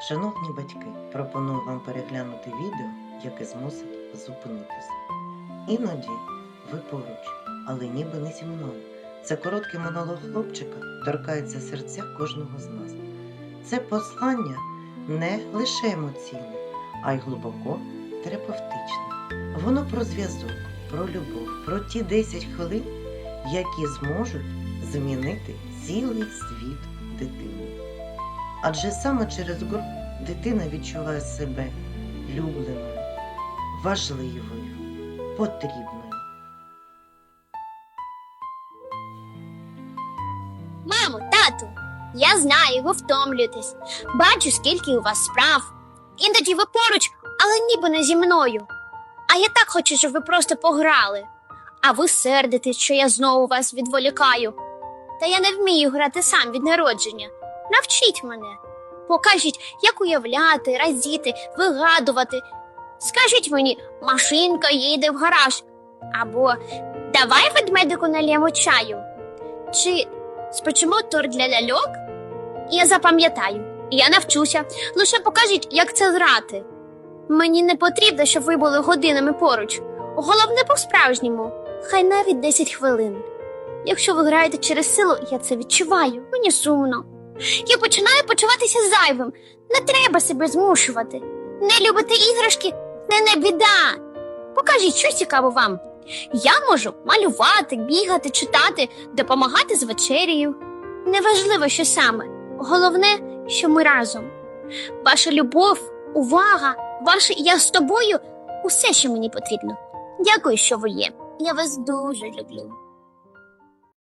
Шановні батьки, пропоную вам переглянути відео, яке змусить зупинитися. Іноді ви поруч, але ніби не зі мною. Це короткий монолог хлопчика торкається серця кожного з нас. Це послання не лише емоційне, а й глибоко терапевтичне. Воно про зв'язок, про любов, про ті 10 хвилин, які зможуть змінити цілий світ дитини. Адже саме через гру дитина відчуває себе любленою, важливою, потрібною. Мамо, тату, я знаю, ви втомлюєтесь. Бачу, скільки у вас справ. Іноді ви поруч, але ніби не зі мною. А я так хочу, щоб ви просто пограли. А ви сердитесь, що я знову вас відволікаю. Та я не вмію грати сам від народження. Навчіть мене. Покажіть, як уявляти, радіти, вигадувати. Скажіть мені, машинка їде в гараж. Або давай ведмедику налємо чаю. Чи спечемо торт для ляльок? Я запам'ятаю, я навчуся. Лише покажіть, як це грати. Мені не потрібно, щоб ви були годинами поруч. Головне по-справжньому, хай навіть 10 хвилин. Якщо ви граєте через силу, я це відчуваю. Мені сумно. Я починаю почуватися зайвим. Не треба себе змушувати. Не любити іграшки це не біда. Покажіть, що цікаво вам. Я можу малювати, бігати, читати, допомагати з вечерею. Неважливо, що саме. Головне, що ми разом. Ваша любов, увага, ваше я з тобою усе, що мені потрібно. Дякую, що ви є. Я вас дуже люблю.